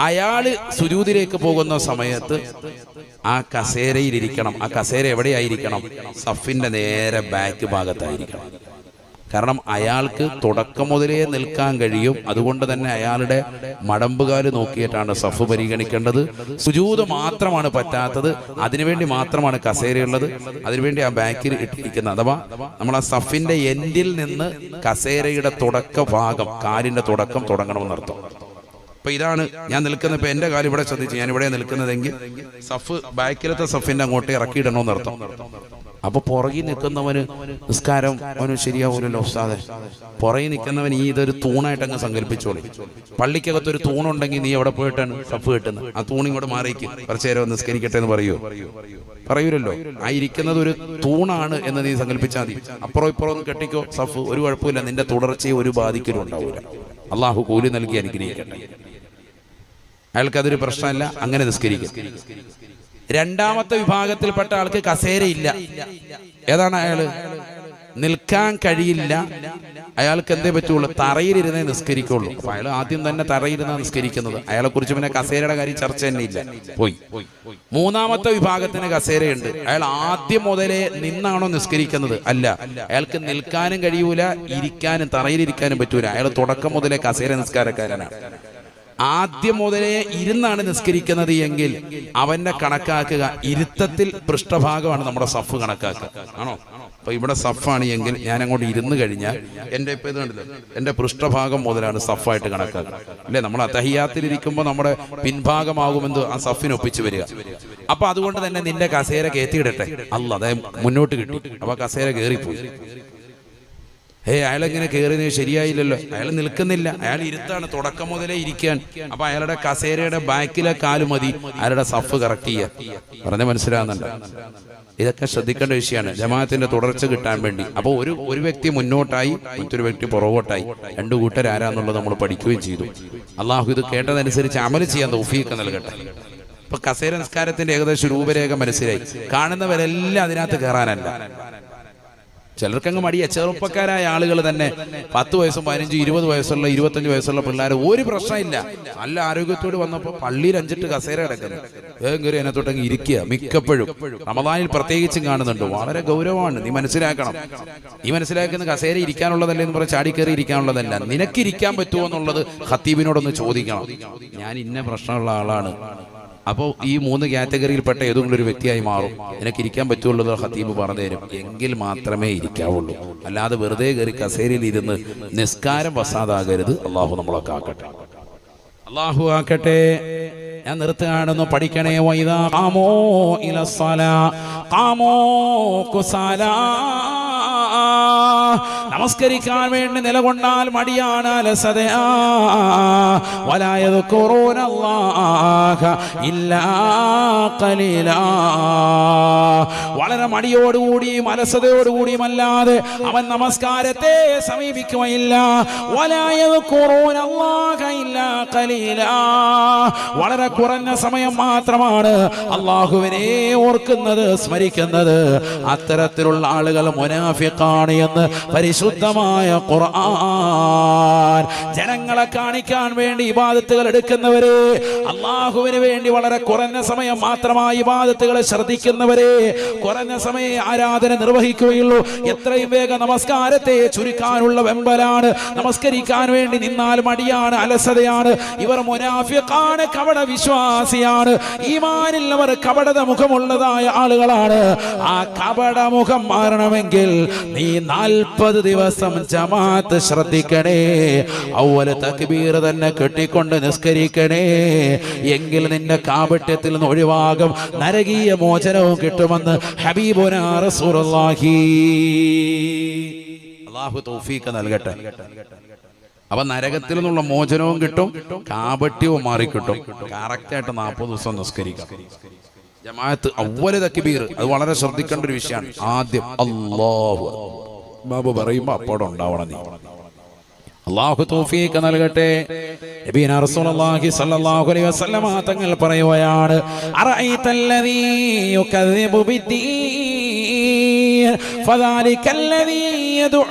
അയാൾ സുജൂതിലേക്ക് പോകുന്ന സമയത്ത് ആ കസേരയിലിരിക്കണം ആ കസേര എവിടെയായിരിക്കണം? സഫിന്റെ നേരെ ബാക്ക് ഭാഗത്തായിരിക്കണം. കാരണം അയാൾക്ക് തുടക്കം മുതലേ നിൽക്കാൻ കഴിയും. അതുകൊണ്ട് തന്നെ അയാളുടെ മടമ്പുകാൽ നോക്കിയിട്ടാണ് സഫ് പരിഗണിക്കേണ്ടത്. സുജൂത് മാത്രമാണ് പറ്റാത്തത്. അതിനുവേണ്ടി മാത്രമാണ് കസേരയുള്ളത്. അതിനുവേണ്ടി ആ ബാക്കിൽ ഇട്ടിരിക്കുന്നത്. അഥവാ നമ്മൾ ആ സഫിന്റെ എൻഡിൽ നിന്ന് കസേരയുടെ തുടക്ക ഭാഗം കാലിന്റെ തുടക്കം തുടങ്ങണമെന്നർത്ഥം. അപ്പൊ ഇതാണ് ഞാൻ നിൽക്കുന്ന ഇപ്പൊ എന്റെ കാര്യം ഇവിടെ ശ്രദ്ധിച്ചു ഞാൻ ഇവിടെ നിൽക്കുന്നതെങ്കിൽ സഫ് ബാക്കിലത്തെ സഫിന്റെ അങ്ങോട്ട് ഇറക്കിയിടണമെന്ന് അർത്ഥം അപ്പൊ പുറകിൽ നിൽക്കുന്നവന് നിസ്കാരം അവന് ശരിയാവൂലല്ലോ ഉസ്താദ്. പുറകിൽ നിൽക്കുന്നവൻ ഈ ഇതൊരു തൂണായിട്ട് അങ്ങ് സങ്കല്പിച്ചോളി. പള്ളിക്കകത്ത് ഒരു തൂണുണ്ടെങ്കിൽ നീ എവിടെ പോയിട്ടാണ് സഫ് കിട്ടുന്നത്? ആ തൂൺ ഇങ്ങോട്ട് മാറിയിക്കും കുറച്ചു നേരം നിസ്കരിക്കട്ടെ എന്ന് പറയൂ. പറയൂലല്ലോ. ആ ഇരിക്കുന്നത് ഒരു തൂണാണ് എന്ന് നീ സങ്കല്പിച്ചാൽ മതി. അപ്പുറം ഇപ്പുറം ഒന്ന് കെട്ടിക്കോ. സഫ് ഒരു കുഴപ്പമില്ല. നിന്റെ തുടർച്ചയെ ഒരു ബാധിക്കലും ഉണ്ടാവില്ല അള്ളാഹു കൂലി നൽകി അനുഗ്രഹിക്കട്ടെ. അയാൾക്ക് അതൊരു പ്രശ്നമല്ല അങ്ങനെ നിസ്കരിക്കും. രണ്ടാമത്തെ വിഭാഗത്തിൽപ്പെട്ട ആൾക്ക് കസേരയില്ല. ഏതാണ് അയാൾ? നിൽക്കാൻ കഴിയില്ല. അയാൾക്ക് എന്തേ പറ്റുള്ളൂ? തറയിലിരുന്നേ നിസ്കരിക്കുള്ളൂ. അപ്പൊ അയാൾ ആദ്യം തന്നെ തറയിരുന്ന നിസ്കരിക്കുന്നത്. അയാളെ കുറിച്ച് പിന്നെ കസേരയുടെ കാര്യം ചർച്ച തന്നെ ഇല്ല. പോയി. മൂന്നാമത്തെ വിഭാഗത്തിന് കസേരയുണ്ട്. അയാൾ ആദ്യം മുതലേ നിന്നാണോ നിസ്കരിക്കുന്നത്? അല്ല. അയാൾക്ക് നിൽക്കാനും കഴിയൂല ഇരിക്കാനും തറയിലിരിക്കാനും പറ്റൂല. അയാൾ തുടക്കം മുതലേ കസേര നിസ്കാരക്കാരനാണ്. ആദ്യം മുതലേ ഇരുന്നാണ് നിസ്കരിക്കുന്നത് എങ്കിൽ അവന്റെ കണക്കാക്കുക ഇരുത്തത്തിൽ പൃഷ്ഠഭാഗമാണ് നമ്മുടെ സഫ് കണക്കാക്കുക. ആണോ? അപ്പൊ ഇവിടെ സഫാണ് എങ്കിൽ ഞാൻ അങ്ങോട്ട് ഇരുന്ന് കഴിഞ്ഞാൽ എന്റെ ഇപ്പൊ ഇത് കണ്ടില്ല? എന്റെ പൃഷ്ഠഭാഗം മുതലാണ് സഫായിട്ട് കണക്കാക്കുക. അല്ലെ? നമ്മൾ അതഹിയാത്തിലിരിക്കുമ്പോൾ നമ്മുടെ പിൻഭാഗമാകുമെന്ന് ആ സഫിന് ഒപ്പിച്ച് വരിക. അപ്പൊ അതുകൊണ്ട് തന്നെ നിന്റെ കസേര കയറ്റിയിടട്ടെ. അല്ല അതായത് മുന്നോട്ട് കിട്ടി. അപ്പൊ കസേര കയറിപ്പോയി. ഏ അയാളെങ്ങനെ കയറിയത് ശരിയായില്ലല്ലോ. അയാൾ നിൽക്കുന്നില്ല. അയാൾ ഇരുത്താണ്. തുടക്കം മുതലേ ഇരിക്കാൻ. അപ്പൊ അയാളുടെ കസേരയുടെ ബാക്കിലെ കാലു മതി. അയാളുടെ സഫ് കറക്റ്റ് ചെയ്യാൻ പറഞ്ഞ മനസ്സിലാകുന്നുണ്ട് ഇതൊക്കെ ശ്രദ്ധിക്കേണ്ട വിഷയമാണ്. ജമാഅത്തിന്റെ തുടർച്ച കിട്ടാൻ വേണ്ടി. അപ്പോൾ ഒരു ഒരു വ്യക്തി മുന്നോട്ടായി മറ്റൊരു വ്യക്തി പുറകോട്ടായി. രണ്ടു കൂട്ടരാരാന്നുള്ളത് നമ്മൾ പഠിക്കുകയും ചെയ്തു. അള്ളാഹു ഇത് കേട്ടതനുസരിച്ച് അമൽ ചെയ്യാൻ തൗഫീഖ് നൽകട്ടെ. ഇപ്പൊ കസേര നിസ്കാരത്തിന്റെ ഏകദേശം രൂപരേഖ മനസ്സിലായി. കാണുന്നവരെല്ലാം അതിനകത്ത് കയറാനല്ല ചിലർക്കങ്ങ് മടിയ ചെറുപ്പക്കാരായ ആളുകൾ തന്നെ. പത്ത് വയസ്സും പതിനഞ്ച് ഇരുപത് വയസ്സുള്ള ഇരുപത്തഞ്ച് വയസ്സുള്ള പിള്ളേർ ഒരു പ്രശ്നമില്ല. നല്ല ആരോഗ്യത്തോട് വന്നപ്പോൾ പള്ളിയിൽ അഞ്ചിട്ട് കസേര കിടക്കുന്നു. വേഗം കയറി അതിനകത്തോട്ടങ്ങ് ഇരിക്കുക മിക്കപ്പോഴും. റമദാനിൽ പ്രത്യേകിച്ചും കാണുന്നുണ്ട്. വളരെ ഗൗരവമാണ്. നീ മനസ്സിലാക്കണം. നീ മനസ്സിലാക്കുന്ന കസേര ഇരിക്കാനുള്ളതല്ലേ എന്ന് പറഞ്ഞാൽ ചാടി കയറി ഇരിക്കാനുള്ളതല്ല. നിനക്കിരിക്കാൻ പറ്റുമോ എന്നുള്ളത് ഖത്തീബിനോടൊന്ന് ചോദിക്കണം. ഞാൻ ഇന്ന പ്രശ്നമുള്ള ആളാണ്. അപ്പോൾ ഈ മൂന്ന് കാറ്റഗറിയിൽപ്പെട്ട ഏതെങ്കിലും ഒരു വ്യക്തിയായി മാറും. നിനക്ക് ഇരിക്കാൻ പറ്റുള്ളൂ ഹത്തീബ് പറഞ്ഞു തരും. എങ്കിൽ മാത്രമേ ഇരിക്കാവുള്ളൂ. അല്ലാതെ വെറുതെ കയറി കസേരയിൽ ഇരുന്ന് നിസ്കാരം വസാദാകരുത്. അള്ളാഹു നമ്മളൊക്കെ ആക്കട്ടെ. അള്ളാഹു ആക്കട്ടെ. ഞാൻ നിർത്തുകയാണെന്ന് പഠിക്കണേ. വൈദാ കാമോ ഇലസാല കാമോ കുസാലാ. നമസ്കരിക്കാൻ വേണ്ടി നിലകൊണ്ടാൽ മടിയാണ് അലസതയാ വളരെ മടിയോടുകൂടിയും അലസതയോടുകൂടിയും അല്ലാതെ അവൻ നമസ്കാരത്തെ സമീപിക്കുകയില്ല. വലായത് വളരെ കുറഞ്ഞ സമയം മാത്രമാണ് അള്ളാഹുവിനെ ഓർക്കുന്നത് സ്മരിക്കുന്നത്. അത്തരത്തിലുള്ള ആളുകൾ മുനാഫിക്കാണ് എന്ന് പരിശുദ്ധമായ ഖുർആൻ ജനങ്ങളെ കാണിക്കാൻ വേണ്ടി ഇബാദത്തുകൾ എടുക്കുന്നവരെ അള്ളാഹുവിന് വേണ്ടി വളരെ കുറഞ്ഞ സമയം മാത്രമായി ഇബാദത്തുകളെ ശ്രദ്ധിക്കുന്നവരെ കുറഞ്ഞ സമയം ആരാധന നിർവഹിക്കുകയുള്ളൂ. എത്രയും വേഗം നമസ്കാരത്തെ ചുരുക്കാനുള്ള വെമ്പലാണ്. നമസ്കരിക്കാൻ വേണ്ടി നിന്നാൽ മടിയാണ് അലസതയാണ്. ഇവർ മുനാഫിക്കാണ് കവട വിശ്വാസിയാണ്. ഈമാനിൽ അവർ കപടത മുഖമുള്ളതായ ആളുകളാണ്. ആ കപട മുഖം മാറണമെങ്കിൽ നീ നാൽപ്പത് ദിവസം ജമാഅത്ത് ശ്രദ്ധിക്കണേ. ഔവല തക്ബീർ തന്നെ കെട്ടിക്കൊണ്ട് നിസ്കരിക്കണേ. എങ്കിൽ നിന്റെ കാപട്യത്തിൽ നിന്ന് ഒഴിവാകും. നരകീയ മോചനവും കിട്ടുമെന്ന് ഹബീബുനാ റസൂലുള്ളാഹി. തൗഫീഖ് നൽകട്ടെ. അപ്പൊ നരകത്തിൽ നിന്നുള്ള മോചനവും കിട്ടും കാപട്യവും മാറിക്കിട്ടും. കറക്റ്റായിട്ട് നാൽപ്പത് ദിവസം നിസ്കരിക്കാം. ജമാഅത്ത് അവല തക്ബീർ. അത് വളരെ ശ്രദ്ധിക്കേണ്ട ഒരു വിഷയമാണ്. ആദ്യം അല്ലാഹു ഇമാം പറയുമ്പോൾ അപ്പോടെ ഉണ്ടാവണം നീ. അള്ളാഹു തോഫീക്ക് നൽകട്ടെ. നബീന റസൂലുള്ളാഹി സ്വല്ലല്ലാഹു അലൈഹി വസല്ലമ തങ്ങൾ പറയുകയാണ് അറഅയ്തല്ലദീ യുകദ്ദിബു ബിദ്ദീൻ ഫദാലിക്കല്ലദീ യദ്ഉ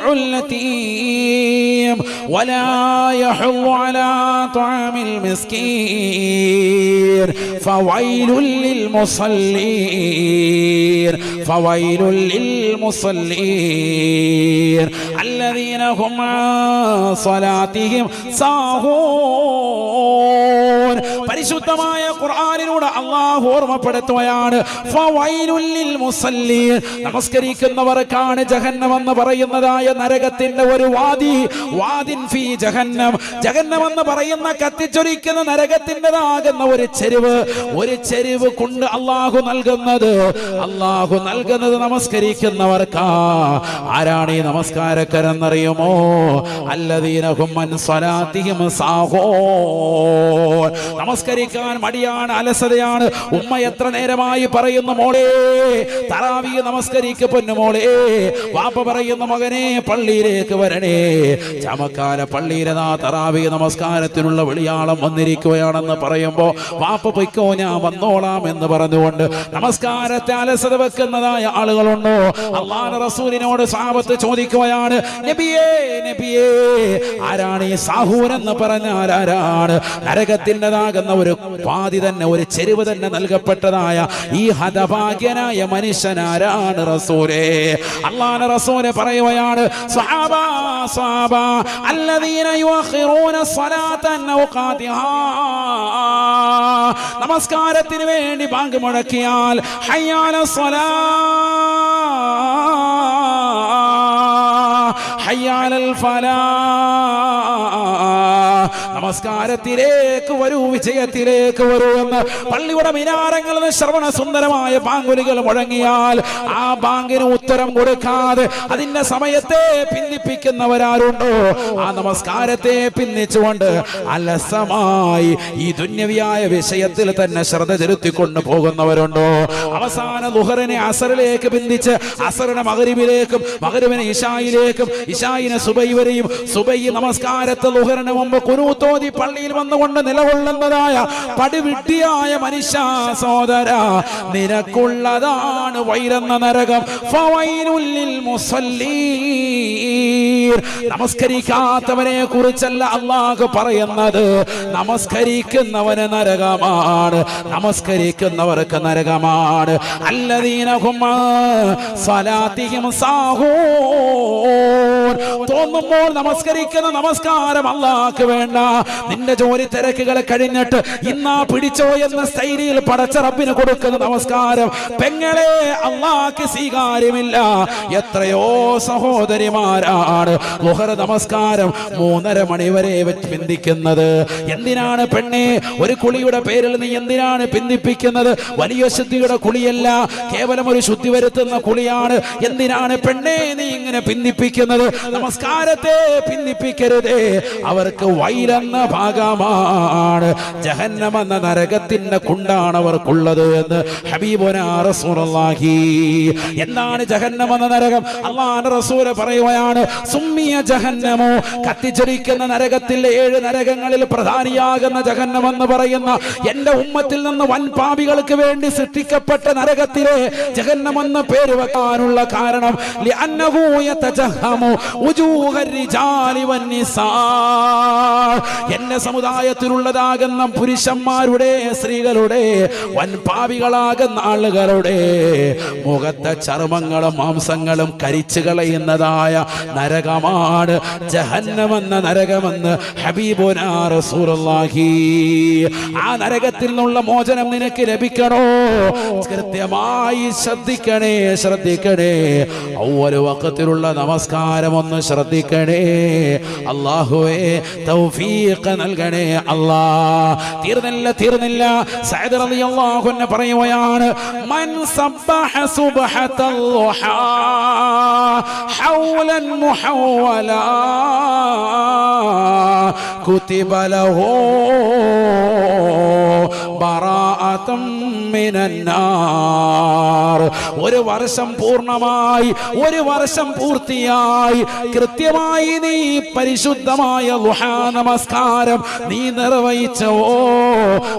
اليتيم ولا يحض على طعام المسكين فويل للمصلين فويل للمصلين الذين هم عن صلاتهم സാഹൂൻ പരിശുദ്ധമായ ഖുർആനിലൂടെ അള്ളാഹു ഓർമ്മപ്പെടുത്തുകയാണ് ഫവൈലുൽ ലിൽ മുസല്ലീൻ. നമസ്കരിക്കുന്നവർക്കാണ് ജഹന്നം എന്ന് പറയുന്നതായ നരകത്തിന്റെ ഒരു വാദി വാദിൻ ഫീ ജഹന്നം. ജഹന്നം എന്ന് പറയുന്ന കത്തിച്ചൊരിക്കുന്ന നരകത്തിന്റെതാകുന്ന ഒരു ചെരുവ്. ഒരു ചെരുവ് കൊണ്ട് അള്ളാഹു നൽകുന്നത്. അള്ളാഹു നൽകുന്നത് നമസ്കരിക്കുന്നവർക്കാ. ആരാണ് ഈ നമസ്കാരക്കാരെന്നറിയുമോ? അല്ലദീനഹും നമസ്കരിക്കാൻ മടിയാണ് അലസതയാണ്. ഉമ്മ എത്ര നേരമായി പറയുന്നു മോളെ തറാവി നമസ്കരിക്ക പൊന്നു മോളെ. വാപ്പ പറയുന്ന മകനെ പള്ളിയിലേക്ക് വരണേ. ചമക്കാല പള്ളിയിലെ തറാവി നമസ്കാരത്തിനുള്ള വിളിയാളം വന്നിരിക്കുകയാണെന്ന് പറയുമ്പോൾ വാപ്പ പൊയ്ക്കോ ഞാൻ വന്നോളാം എന്ന് പറഞ്ഞുകൊണ്ട് നമസ്കാരത്തെ അലസത വെക്കുന്നതായ ആളുകളുണ്ടോ? അള്ളാഹ് റസൂലിനോട് സാപത്ത് ചോദിക്കുകയാണ് നബിയേ നബിയേ ആരാണ് ഈ സാഹൂർ എന്ന് പറഞ്ഞാൽ ആരാണ്? നരകത്തിന്റെതാകുന്ന ഒരു പാതി തന്നെ ഒരു ചെരുവ് തന്നെ നൽകപ്പെട്ടതായ ഈ ഹതഭാഗ്യനായ മനുഷ്യനാരാണ് റസൂലേ? അള്ളാഹ് റസൂൽ പറയുകയാണ് സാബാ സ്വഹാബ നമസ്കാരത്തിന് വേണ്ടി ബാങ്ക് മുടക്കിയാൽ ഹയ്യാല സ്വലാ. ഹയ്യാലൽ ഫലാ. നമസ്കാരത്തിലേക്ക് വരൂ വിജയത്തിലേക്ക് വരൂ എന്ന്. പള്ളിയുടെ മിനാരങ്ങളിൽ ശ്രവണ സുന്ദരമായ പാങ്കുലികൾ മുഴങ്ങിയാൽ ആ ബാങ്കിന് ഉത്തരം കൊടുക്കാതെ അതിന്റെ സമയത്തെ പിന്നിപ്പിക്കുന്നവരാരുണ്ടോ ആ നമസ്കാരത്തെ പിന്നിച്ചുകൊണ്ട് അലസമായി ഈ ദുന്യവിയായ വിഷയത്തിൽ തന്നെ ശ്രദ്ധ ചെലുത്തിക്കൊണ്ട് പോകുന്നവരുണ്ടോ? അവസാന ലുഹറിനെ അസറിലേക്ക് ബന്ധിച്ച് അസറിനെ മകരിവിലേക്കും മകരുവിനെ ഇഷായിലേക്കും ഇഷായിനെ സുബൈ വരെയും സുബൈ നമസ്കാരത്തെ ലുഹറിന് മുമ്പ് കുനൂത്തോതി പള്ളിയിൽ വന്നുകൊണ്ട് നിലകൊള്ളുന്നതായ പടിവിട്ടിയായ മനുഷ്യ സോദര നിരക്കുള്ളതാണ് വൈരെന്ന നരകം. നമസ്കരിക്കാത്തവനെ കുറിച്ചല്ല അള്ളാഹ് പറയുന്നത്. നമസ്കരിക്കുന്നവന് നരകമാണ്. നമസ്കരിക്കുന്നവർക്ക് നരകമാണ്. അല്ലദീനഹും തോന്നുമ്പോൾ നമസ്കരിക്കുന്ന നമസ്കാരം അള്ളാഹ്ക്ക് വേണ്ട. നിന്റെ ജോലി തിരക്കുകൾ കഴിഞ്ഞിട്ട് ഇന്നാ പിടിച്ചോ എന്ന ശൈലിയിൽ പടച്ച റബ്ബിന് കൊടുക്കുന്ന നമസ്കാരം. പെങ്ങളെ അള്ളാക്ക് സ്വീകാര്യമില്ല. എത്രയോ സഹോദരിമാരാണ് മുഹറ നമസ്കാരം മൂന്നര മണി വരെ പിന്തിക്കുന്നത്. എന്തിനാണ് പെണ്ണെ ഒരു കുളിയുടെ പേരിൽ നീ എന്തിനാണ് പിന്തിപ്പിക്കുന്നത്? വലിയ ശുദ്ധിയുടെ കുളിയല്ല കേവലം ഒരു ശുദ്ധി വരുത്തുന്ന കുളിയാണ്. എന്തിനാണ് പെണ്ണെ നീ ഇങ്ങനെ പിന്തിപ്പിക്കുന്നത്? നമസ്കാരത്തെ പിന്തിപ്പിക്കരുതേ. അവർക്ക് റീൽ എന്ന ഭാഗമാണ്. ജഹന്നം എന്ന നരകത്തിന്റെ കുണ്ടാണ് അവർക്കുള്ളത് എന്ന് ഹബീബുനാഹി എന്താണ് ജഹന്നം എന്ന നരകം? അള്ളാഹ് റസൂൽ പറയുകയാണ് സുമ്മിയ ജഹന്നമോ. കത്തിച്ചൊരിക്കുന്ന നരകത്തിലെ ഏഴ് നരകങ്ങളിൽ പ്രധാനിയാകുന്ന ജഹന്നം എന്ന് പറയുന്ന എന്റെ ഉമ്മത്തിൽ നിന്ന് വൻ പാപികൾക്ക് വേണ്ടി സൃഷ്ടിക്കപ്പെട്ട നരകത്തിലെ ജഹന്നം എന്ന പേര് വെക്കാനുള്ള കാരണം ലിഅന്നഹു യതജഹമു. വന്നിസാ എന്റെ സമുദായത്തിലുള്ളതാകുന്ന പുരുഷന്മാരുടെ സ്ത്രീകളുടെ വൻപാവികളാകുന്ന ആളുകളുടെ മുഖത്തെ ചർമ്മങ്ങളും മാംസങ്ങളും കരിച്ചു കളയുന്നതായ നരകമാണ് ജഹന്നമെന്ന നരകമെന്ന് ഹബീബുനാ റസൂലുള്ളാഹി. ആ നരകത്തിൽ നിന്നുള്ള മോചനം നിനക്ക് ലഭിക്കണോ? കൃത്യമായി ശ്രദ്ധിക്കണേ ശ്രദ്ധിക്കണേ. ഔവൽ വക്കത്തിലുള്ള നമസ്കാരം ഒന്ന് ശ്രദ്ധിക്കണേ അള്ളാഹുവേ തൗഫീഖ് നൽകണേ അല്ലാ. തീർന്നില്ല തീർന്നില്ല. സഅദ് റളിയല്ലാഹു അൻഹു പറയുകയാണ് മൻ സബ്ബഹ സുബ്ഹത്തൽ ഹൗലൻ മുഹവല കുതിബ ലഹു ബറാഅത്തും ഒരു വർഷം പൂർണമായി ഒരു വർഷം പൂർത്തിയായി. കൃത്യമായി നീ പരിശുദ്ധമായ ഗുഹാ നമസ്കാരം നീ നിർവഹിച്ചോ.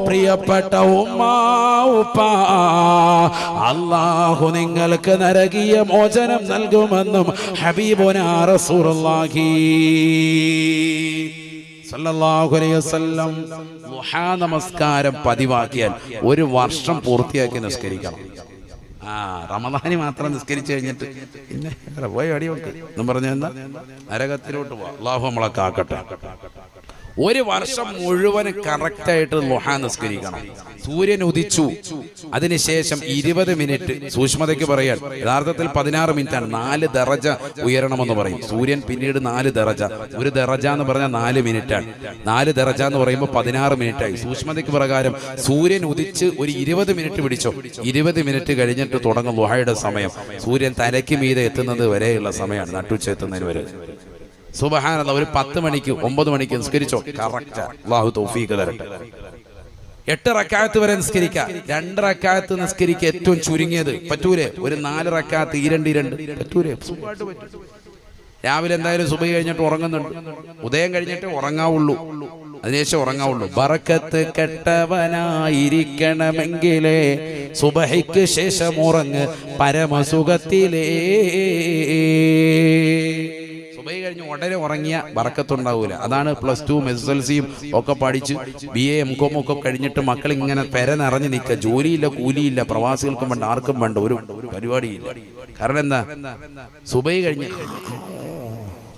പ്രിയപ്പെട്ട ഉമ്മാ അള്ളാഹു നിങ്ങൾക്ക് നരകീയ മോചനം നൽകുമെന്നും ഹബീബുനാ റസൂറുള്ളാഹി നമസ്കാരം പതിവാക്കിയാൽ ഒരു വർഷം പൂർത്തിയാക്കി നിസ്കരിക്കണം. ആ റമദാനി മാത്രം നിസ്കരിച്ചു കഴിഞ്ഞിട്ട് പിന്നെ പോയി അടിയോട്ട് എന്നും പറഞ്ഞ നരകത്തിലോട്ട് പോവാ. അള്ളാഹു നമ്മളെ കാക്കട്ടെ. ഒരു വർഷം മുഴുവൻ കറക്റ്റായിട്ട് ലുഹാ നിസ്കരിക്കണം. സൂര്യൻ ഉദിച്ചു. അതിനുശേഷം ഇരുപത് മിനിറ്റ് സൂക്ഷ്മതയ്ക്ക് പറയാൻ യഥാർത്ഥത്തിൽ പതിനാറ് മിനിറ്റാണ്. നാല് ദറജ ഉയരണമെന്ന് പറയും. സൂര്യൻ പിന്നീട് നാല് ദറജ. ഒരു ദറജ എന്ന് പറഞ്ഞാൽ നാല് മിനിറ്റാണ്. നാല് ദറജ എന്ന് പറയുമ്പോൾ പതിനാറ് മിനിറ്റായി. സൂക്ഷ്മതയ്ക്ക് പ്രകാരം സൂര്യൻ ഉദിച്ച് ഒരു ഇരുപത് മിനിറ്റ് പിടിച്ചോ? ഇരുപത് മിനിറ്റ് കഴിഞ്ഞിട്ട് തുടങ്ങും ലുഹയുടെ സമയം. സൂര്യൻ തലയ്ക്ക് മീതെ എത്തുന്നത് വരെയുള്ള സമയമാണ്. നട്ടുച്ച എത്തുന്നതിന് വരെ. സുബഹാനല്ല ഒരു പത്ത് മണിക്ക് ഒമ്പത് മണിക്ക് നിസ്കരിച്ചോ? കറക്റ്റ് അള്ളാഹു തൗഫീഖ് തരട്ടെ. എട്ട് റക്കാത്ത് വരെ നിസ്കരിക്കാം. രണ്ട് റക്കാത്ത് നിസ്കരിക്ക ഏറ്റവും ചുരുങ്ങിയത്. പറ്റൂലേ? ഒരു നാല് റക്കാത്ത് ഇരണ്ട് ഇരണ്ട് പറ്റൂലേ? രാവിലെ എന്തായാലും സുബ കഴിഞ്ഞിട്ട് ഉറങ്ങുന്നുണ്ട്. ഉദയം കഴിഞ്ഞിട്ട് ഉറങ്ങാവുള്ളൂ. അതിനുശേഷം ഉറങ്ങാവുള്ളൂ. ബറക്കത്ത് കെട്ടവനായിരിക്കണമെങ്കിലേ സുബഹയ്ക്ക് ശേഷം ഉറങ്ങ് പരമസുഖത്തിലേ. കഴിഞ്ഞ് ഉടനെ ഉറങ്ങിയ വറക്കത്തുണ്ടാവൂല. അതാണ് പ്ലസ് ടു എസ് എൽ സിയും ഒക്കെ പഠിച്ച് ബി എ എം കോം ഒക്കെ കഴിഞ്ഞിട്ട് മക്കൾ ഇങ്ങനെ പെര നിറഞ്ഞു നിൽക്കുക. ജോലിയില്ല കൂലിയില്ല പ്രവാസികൾക്കും വേണ്ട ആർക്കും വേണ്ട ഒരു പരിപാടിയില്ല. കാരണം എന്താ? സുബൈ കഴിഞ്ഞ്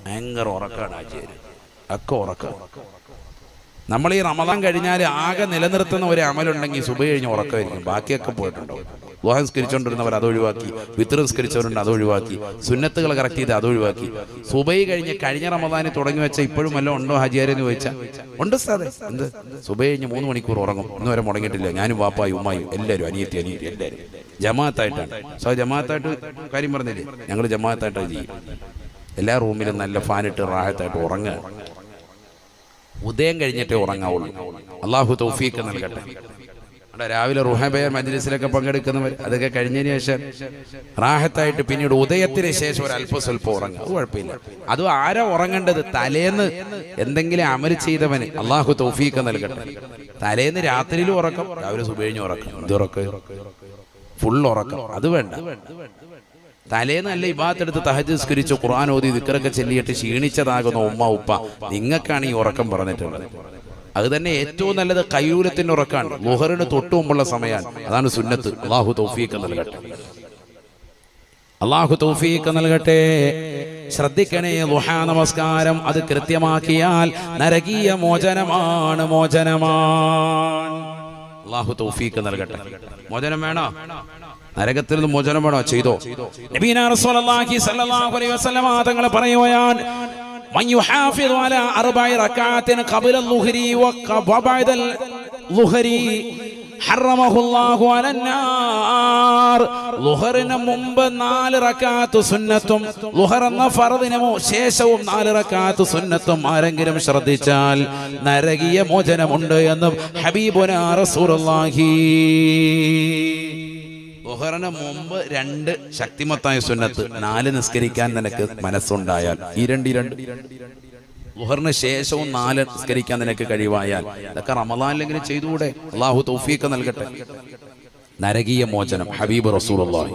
ഭയങ്കര ഉറക്കാണ് ആചാര്യ ഒക്കെ ഉറക്കം. നമ്മൾ ഈ റമദാൻ കഴിഞ്ഞാൽ ആകെ നിലനിർത്തുന്ന ഒരു അമലുണ്ടെങ്കിൽ സുബൈ കഴിഞ്ഞ് ഉറക്കമായിരിക്കും. ബാക്കിയൊക്കെ പോയിട്ടുണ്ടാവും. ദുഹാൻ സ്കരിച്ചുകൊണ്ടിരുന്നവർ അത് ഒഴിവാക്കി വിത്ത് നിസ്കരിച്ചവരുണ്ട് അത് ഒഴിവാക്കി സുന്നത്തുകൾ കറക്റ്റ് ചെയ്ത് അത് ഒഴിവാക്കി. സുബൈ കഴിഞ്ഞ് കഴിഞ്ഞ റമദാനി തുടങ്ങി വെച്ച ഇപ്പോഴും വല്ലതും ഉണ്ടോ ഹജിയാരെന്ന് ചോദിച്ചാൽ ഉണ്ട് സാറേ എന്ത്? സുബൈ കഴിഞ്ഞ് മൂന്ന് മണിക്കൂർ ഉറങ്ങും. ഇന്ന് വരെ മുടങ്ങിയിട്ടില്ല. ഞാനും വാപ്പായും ഉമ്മായും എല്ലാവരും അനിയത്തി അനിയത്തി എല്ലാവരും ജമാഅത്തായിട്ടാണ്. സോ ജമാഅത്തായിട്ട് കാര്യം പറഞ്ഞില്ലേ? ഞങ്ങൾ ജമാഅത്തായിട്ടാണ് ചെയ്യും. എല്ലാ റൂമിലും നല്ല ഫാനിട്ട് റാഹത്തായിട്ട് ഉറങ്ങുക ഉദയം കഴിഞ്ഞിട്ടേ ഉറങ്ങാവുള്ളൂ. അള്ളാഹു തൗഫീക്ക് നൽകട്ടെ. അവിടെ രാവിലെ റുഹബയ മജ്ലിസിലൊക്കെ പങ്കെടുക്കുന്നവർ അതൊക്കെ കഴിഞ്ഞതിന് ശേഷം റാഹത്തായിട്ട് പിന്നീട് ഉദയത്തിന് ശേഷം ഒരു അല്പ സ്വല്പം ഉറങ്ങുക. അത് കുഴപ്പമില്ല. അത് ആരാ ഉറങ്ങേണ്ടത്? തലേന്ന് എന്തെങ്കിലും അമൽ ചെയ്തവന് അള്ളാഹു തൗഫീക്ക് നൽകട്ടെ. തലേന്ന് രാത്രിയിലും ഉറക്കം രാവിലെ സുബേഴിഞ്ഞ് ഉറക്കം. ഇത് ഉറക്കം? ഫുൾ ഉറക്കം. അത് വേണ്ട. തലേന്ന് അല്ല ഇബാത്തെടുത്ത് തഹജ് സ്കരിച്ചു ഖുർആൻ ഓതി ദിക്കറൊക്കെ ചെല്ലിയിട്ട് ക്ഷീണിച്ചതാകുന്ന ഉമ്മ ഉപ്പ നിങ്ങൾക്കാണ് ഈ ഉറക്കം പറഞ്ഞിട്ടുള്ളത്. അത് തന്നെ ഏറ്റവും നല്ലത് കയ്യൂലത്തിന്റെ ഉറക്കാണ്. മുഹറിന് തൊട്ടു മുമ്പുള്ള സമയമാണ്. അതാണ് സുന്നത്ത്. അള്ളാഹു തൗഫീഖ് നൽകട്ടെ. അള്ളാഹു തൗഫീഖ് നൽകട്ടെ. ശ്രദ്ധിക്കണേ ദുഹാ നമസ്കാരം. അത് കൃത്യമാക്കിയാൽ നരകീയ മോചനമാണ് മോചനമാണ്. അള്ളാഹു തൗഫീഖ് നൽകട്ടെ. മോചനം വേണോ? നരകത്തിൽ നിന്ന് മോചനം വേണോ? ചെയ്തോ. നബീന റസൂലുള്ളാഹി സ്വല്ലല്ലാഹു അലൈഹി വസല്ലം തങ്ങൾ പറയുകയാണ് ലുഹറിന് മുമ്പ് നാല് റക്കാത്ത് സുന്നത്തും ലുഹർ എന്ന ശേഷവും നാല് റക്കാത്ത് സുന്നത്തും ആരെങ്കിലും ശ്രദ്ധിച്ചാൽ നരകീയ മോചനമുണ്ട് എന്ന് ഹബീബുന റസൂലുള്ളാഹി. ലുഹറിന് മുമ്പ് രണ്ട് ശക്തിമത്തായ സുന്നത്ത് നാല് നിസ്കരിക്കാൻ നിനക്ക് മനസ്സുണ്ടായാൽ. ഈ രണ്ട് രണ്ട്. ലുഹറിന് ശേഷവും നാല് നിസ്കരിക്കാൻ നിനക്ക് കഴിവായാൽ. ഇതൊക്കെ റമദാനിലെങ്കിലും ചെയ്തുകൂടെ? അള്ളാഹു തൗഫീഖ് നൽകട്ടെ. നരകീയ മോചനം. ഹബീബ് റസൂലുള്ളാഹി.